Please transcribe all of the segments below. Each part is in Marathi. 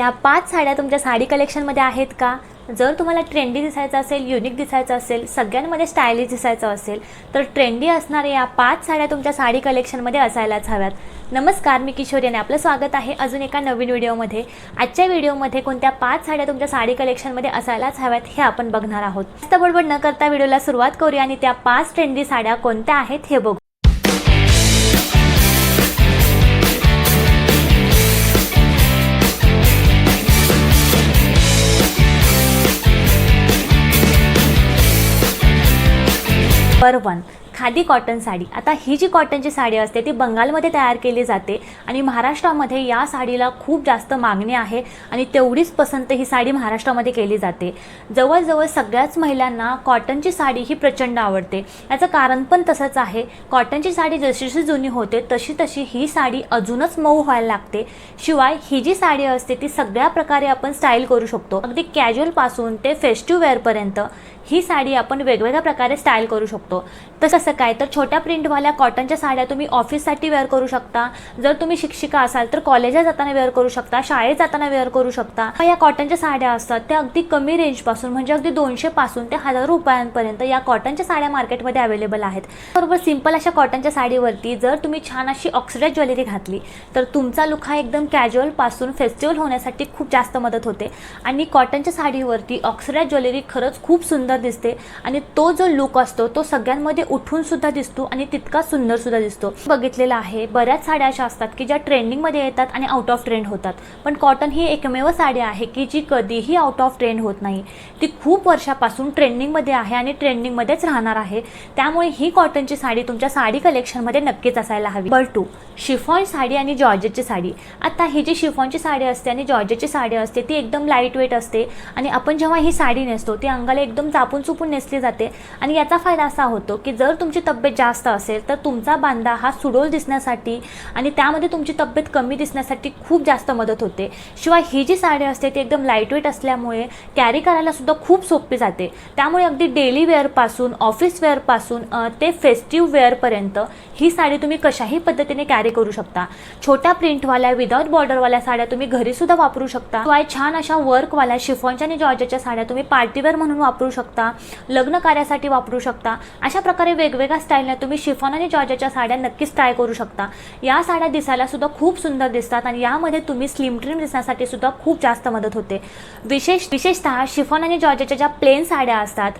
या पाच साड्या तुमच्या साडी कलेक्शनमध्ये आहेत का? जर तुम्हाला ट्रेंडी दिसायचं असेल युनिक दिसायचं असेल सगळ्यांमध्ये स्टायलिश दिसायचं असेल तर ट्रेंडी असणाऱ्या या पाच साड्या तुमच्या साडी कलेक्शनमध्ये असायलाच हव्यात. नमस्कार मी किशोरी आणि आपलं स्वागत आहे अजून एका नवीन व्हिडिओमध्ये. आजच्या व्हिडिओमध्ये कोणत्या पाच साड्या तुमच्या साडी कलेक्शनमध्ये असायलाच हव्यात हे आपण बघणार आहोत. जास्त बडबड न करता व्हिडिओला सुरुवात करूया आणि त्या पाच ट्रेंडी साड्या कोणत्या आहेत हे बघू number one khadi cotton sari. आता ही जी कॉटनची साडी असते ती बंगालमध्ये तयार केली जाते आणि महाराष्ट्रामध्ये या साडीला खूप जास्त मागणी आहे आणि तेवढीच पसंत ही साडी महाराष्ट्रामध्ये केली जाते. जवळजवळ सगळ्याच महिलांना कॉटनची साडी ही प्रचंड आवडते. याचं कारण पण तसंच आहे. कॉटनची साडी जशीशी जुनी होते तशी तशी ही साडी अजूनच मऊ व्हायला लागते. शिवाय ही जी साडी असते ती सगळ्या प्रकारे आपण स्टाईल करू शकतो. अगदी कॅज्युअलपासून ते फेस्टिव्ह वेअरपर्यंत ही साडी आपण वेगवेगळ्या प्रकारे स्टाईल करू शकतो. तसं काय? तर छोट्या प्रिंटवाल्या कॉटनच्या साड्या तुम्ही ऑफिससाठी वेअर करू शकता. जर तुम्ही शिक्षिका असाल तर कॉलेजला जाताना वेअर करू शकता शाळेत जाताना वेअर करू शकता. या कॉटनच्या साड्या असतात त्या अगदी कमी रेंजपासून म्हणजे अगदी दोनशे पासून ते हजार रुपयांपर्यंत या कॉटनच्या साड्या मार्केटमध्ये अवेलेबल आहेत. बरोबर सिंपल अशा कॉटनच्या साडीवरती जर तुम्ही छान अशी ऑक्सिडाईज ज्वेलरी घातली तर तुमचा लुक हा एकदम कॅज्युअलपासून फेस्टिवल होण्यासाठी खूप जास्त मदत होते. आणि कॉटनच्या साडीवरती ऑक्सिडाईज ज्वेलरी खरंच खूप सुंदर दिसते. आणि तो जो लुक असतो तो सगळ्यांमध्ये उठून सुद्धा दिसतो आणि तितका सुंदर सुद्धा दिसतो. बघितलेला आहे बऱ्याच साड्या अशा असतात की ज्या ट्रेंडिंगमध्ये येतात आणि आउट ऑफ ट्रेंड होतात. पण कॉटन ही एकमेव साडी आहे की जी कधीही आउट ऑफ ट्रेंड होत नाही. ती खूप वर्षापासून ट्रेंडिंगमध्ये आहे आणि ट्रेंडिंगमध्येच राहणार आहे. त्यामुळे ही कॉटनची साडी तुमच्या साडी कलेक्शनमध्ये नक्कीच असायला हवी. बर टू शिफॉन साडी आणि जॉर्जेटची साडी. आता ही जी शिफॉनची साडी असते आणि जॉर्जेटची साडी असते ती एकदम लाइट वेट असते. आणि आपण जेव्हा ही साडी नेसतो ती अंगाला एकदम चापून चुपून नेसली जाते. आणि याचा फायदा असा होतो की जर तुमची तब्येत जास्त असेल तर तुमचा बांधा हा सुडोल दिसण्यासाठी आणि त्यामध्ये तुमची तब्येत कमी दिसण्यासाठी खूप जास्त मदत होते. शिवाय ही जी साडी असते ती एकदम लाइट वेट असल्यामुळे कॅरी करायला सुद्धा खूप सोपी जाते. त्यामुळे अगदी डेली वेअरपासून ऑफिस वेअरपासून ते फेस्टिव्ह वेअरपर्यंत ही साडी तुम्ही कशाही पद्धतीने कॅरी करू शकता. छोट्या प्रिंटवाल्या विदाउट बॉर्डरवाल्या साड्या तुम्ही घरीसुद्धा वापरू शकता. शिवाय छान अशा वर्कवाल्या शिफॉनच्या आणि जॉर्जेटच्या साड्या तुम्ही पार्टीवेअर म्हणून वापरू शकता. लग्न कार्यासाठी वापरू शकता. अशा प्रकारे वेगवेगळ्या स्टाईलने तुम्ही शिफॉन आणि जॉर्जाच्या साड्या नक्कीच ट्राय करू शकता. या साड्या दिसायला सुद्धा खूप सुंदर दिसतात आणि यामध्ये तुम्ही स्लिम ट्रिम दिसण्यासाठी सुद्धा खूप जास्त मदत होते. विशेष विशेषतः शिफॉन आणि जॉर्जाच्या ज्या प्लेन साड्या असतात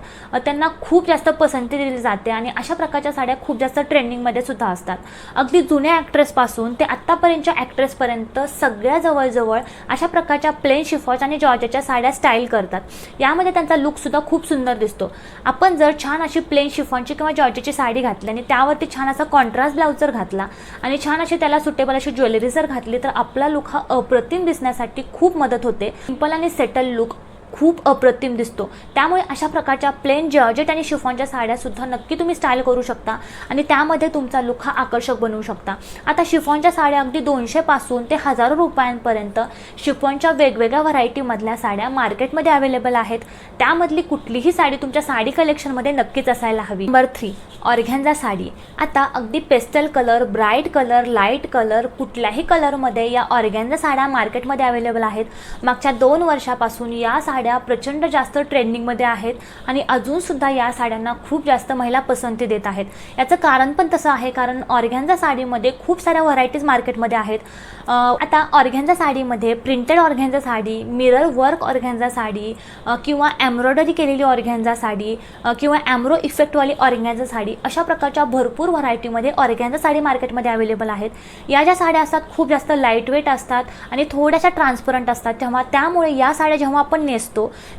त्यांना खूप जास्त पसंती दिली जाते आणि अशा प्रकारच्या साड्या खूप जास्त ट्रेंडिंगमध्ये सुद्धा असतात. अगदी जुन्या ॲक्ट्रेसपासून ते आत्तापर्यंतच्या ॲक्ट्रेसपर्यंत सगळ्या जवळजवळ अशा प्रकारच्या प्लेन शिफॉच आणि जॉर्जाच्या साड्या स्टाईल करतात. यामध्ये त्यांचा लुकसुद्धा खूप सुंदर दिसतो. आपण जर छान अशी प्लेन शिफॉनची किंवा जॉर्जेटची साडी घातली आणि त्यावरती छान असा कॉन्ट्रास्ट ब्लाऊज जर घातला आणि छान अशी त्याला सुटेबल अशी ज्वेलरी जर घातली तर आपला लुक हा अप्रतिम दिसण्यासाठी खूप मदत होते. सिंपल आणि सेटल लुक खूप अप्रतिम दिसतो. त्यामुळे अशा प्रकारच्या प्लेन जॉर्जेट आणि शिफॉनच्या साड्यासुद्धा नक्की तुम्ही स्टाईल करू शकता आणि त्यामध्ये तुमचा लुक हा आकर्षक बनवू शकता. आता शिफॉनच्या साड्या अगदी दोनशेपासून ते हजारो रुपयांपर्यंत शिफॉनच्या वेगवेगळ्या व्हरायटीमधल्या साड्या मार्केटमध्ये अवेलेबल आहेत. त्यामधली कुठलीही साडी तुमच्या साडी कलेक्शनमध्ये नक्कीच असायला हवी. Number three organza sari. आता अगदी pastel colour bright colour light colour कुठल्याही कलरमध्ये या ऑर्घ्यांजा साड्या मार्केटमध्ये अवेलेबल आहेत. मागच्या दोन वर्षापासून या साड्या साड्या प्रचंड जास्त ट्रेंडिंगमध्ये आहेत आणि अजूनसुद्धा या साड्यांना खूप जास्त महिला पसंती देत आहेत. याचं कारण पण तसं आहे कारण ऑर्गॅन्झा साडीमध्ये खूप साऱ्या व्हरायटीज मार्केटमध्ये आहेत. आता ऑर्गॅन्झा साडीमध्ये printed organza sari mirror work organza sari किंवा एम्ब्रॉयडरी केलेली ऑर्गॅन्झा साडी किंवा ॲम्ब्रो इफेक्टवाली ऑर्गॅन्झा साडी अशा प्रकारच्या भरपूर व्हरायटीमध्ये ऑर्गॅन्झा साडी मार्केटमध्ये अवेलेबल आहेत. या ज्या साड्या असतात खूप जास्त लाइट वेट असतात आणि थोड्याशा ट्रान्सपरंट असतात. तेव्हा त्यामुळे या साड्या जेव्हा आपण नेसतो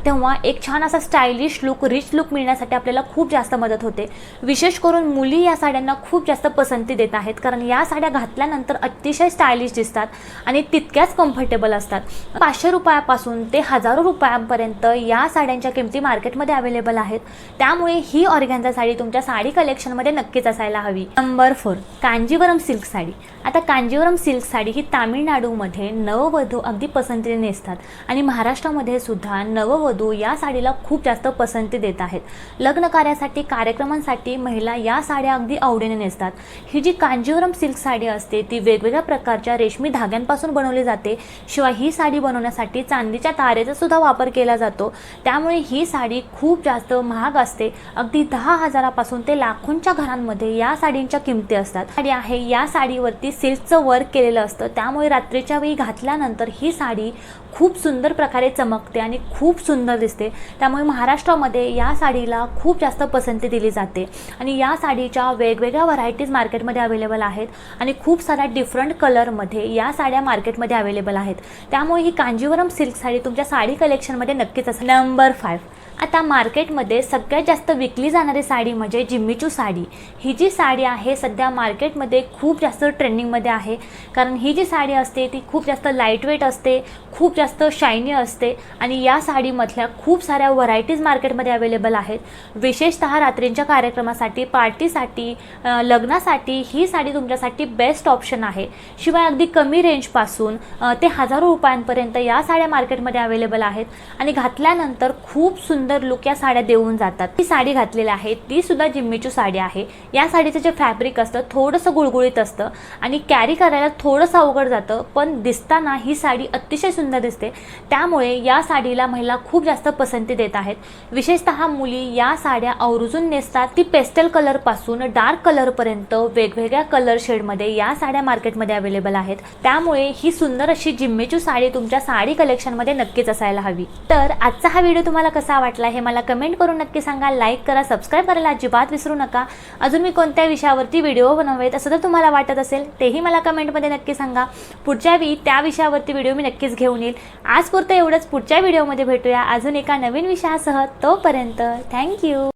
तेव्हा एक छान असा स्टायलिश लुक रिच लुक मिळण्यासाठी आपल्याला खूप जास्त मदत होते. विशेष करून मुली या साड्यांना खूप जास्त पसंती देत आहेत कारण या साड्या घातल्यानंतर अतिशय स्टायलिश दिसतात आणि तितक्याच कम्फर्टेबल असतात. पाचशे रुपयापासून ते हजारो रुपयांपर्यंत या साड्यांच्या किमती मार्केटमध्ये अवेलेबल आहेत. त्यामुळे ही ऑर्गॅन्झा साडी तुमच्या साडी कलेक्शनमध्ये नक्कीच असायला हवी. Number four Kanjivaram silk sari. आता कांजीवरम सिल्क साडी ही तामिळनाडूमध्ये नववधू अगदी पसंतीने नेसतात. आणि महाराष्ट्रामध्ये सुद्धा नववधू या साडीला खूप जास्त पसंती देत आहेत. लग्न कार्यासाठी कार्यक्रमांसाठी महिला या साड्या अगदी आवडीने नेसतात. ही जी कांजीवरम सिल्क साडी असते ती वेगवेगळ्या प्रकारच्या रेशमी धाग्यांपासून बनवली जाते. शिवाय ही साडी बनवण्यासाठी चांदीच्या तारेचा सुद्धा वापर केला जातो. त्यामुळे ही साडी खूप जास्त महाग असते. अगदी दहा हजारापासून ते लाखोंच्या घरांमध्ये या साडींच्या किमती असतात. साडी आहे या साडीवरती सिल्कचं वर्क केलेलं असतं. त्यामुळे रात्रीच्या वेळी घातल्यानंतर ही साडी खूप सुंदर प्रकारे चमकते आणि खूप सुंदर दिसते. त्यामुळे महाराष्ट्रामध्ये या साडीला खूप जास्त पसंती दिली जाते. आणि या साडीच्या वेगवेगळ्या व्हरायटीज मार्केटमध्ये अवेलेबल आहेत आणि खूप साऱ्या डिफरंट कलरमध्ये या साड्या मार्केटमध्ये अवेलेबल आहेत. त्यामुळे ही कांजीवरम सिल्क साडी तुमच्या साडी कलेक्शनमध्ये नक्कीच असेल. नंबर फाईव्ह आता मार्केटमध्ये सगळ्यात जास्त विकली जाणारी साडी म्हणजे जिम्मीचू साडी. ही जी साडी आहे सध्या मार्केटमध्ये खूप जास्त ट्रेंडिंगमध्ये आहे. कारण ही जी साडी असते ती खूप जास्त लाईटवेट असते खूप जास्त शायनी असते आणि या साडीमधल्या खूप साऱ्या व्हरायटीज मार्केटमध्ये अवेलेबल आहेत. विशेषतः रात्रींच्या कार्यक्रमासाठी पार्टीसाठी लग्नासाठी ही साडी तुमच्यासाठी बेस्ट ऑप्शन आहे. शिवाय अगदी कमी रेंजपासून ते हजारो रुपयांपर्यंत या साड्या मार्केटमध्ये अवेलेबल आहेत. आणि घातल्यानंतर खूप सुंदर लुक या साड्या देऊन जातात. ती साडी घातलेली आहे. ती सुद्धा जिम्मीची साडी आहे. या साडीचं जे फॅब्रिक असतं थोडंसं गुळगुळीत असतं आणि कॅरी करायला थोडंसं अवघड जातं पण दिसताना ही साडी अतिशय सुंदर दिसते. त्यामुळे या साडीला महिला खूप जास्त पसंती देत आहेत. विशेषतः मुली या साड्या आवर्जून नेसतात. ती पेस्टल कलरपासून डार्क कलरपर्यंत वेगवेगळ्या कलर शेडमध्ये या साड्या मार्केटमध्ये अवेलेबल आहेत. त्यामुळे ही सुंदर अशी जिम्मेची साडी तुमच्या साडी कलेक्शनमध्ये नक्कीच असायला हवी. तर आजचा हा व्हिडिओ तुम्हाला कसा वाटला हे मला कमेंट करून नक्की सांगा. लाईक करा सबस्क्राईब करायला अजिबात विसरू नका. अजून मी कोणत्या विषयावरती व्हिडिओ बनवेत असं जर तुम्हाला वाटत असेल तेही मला कमेंटमध्ये नक्की सांगा. पुढच्या वेळी त्या विषयावरती व्हिडिओ मी नक्कीच घेऊन येईल. आजपुरतं एवढंच. पुढच्या व्हिडिओमध्ये भेटूया. अजून एका नवीन विषयासह तोपर्यंत थँक्यू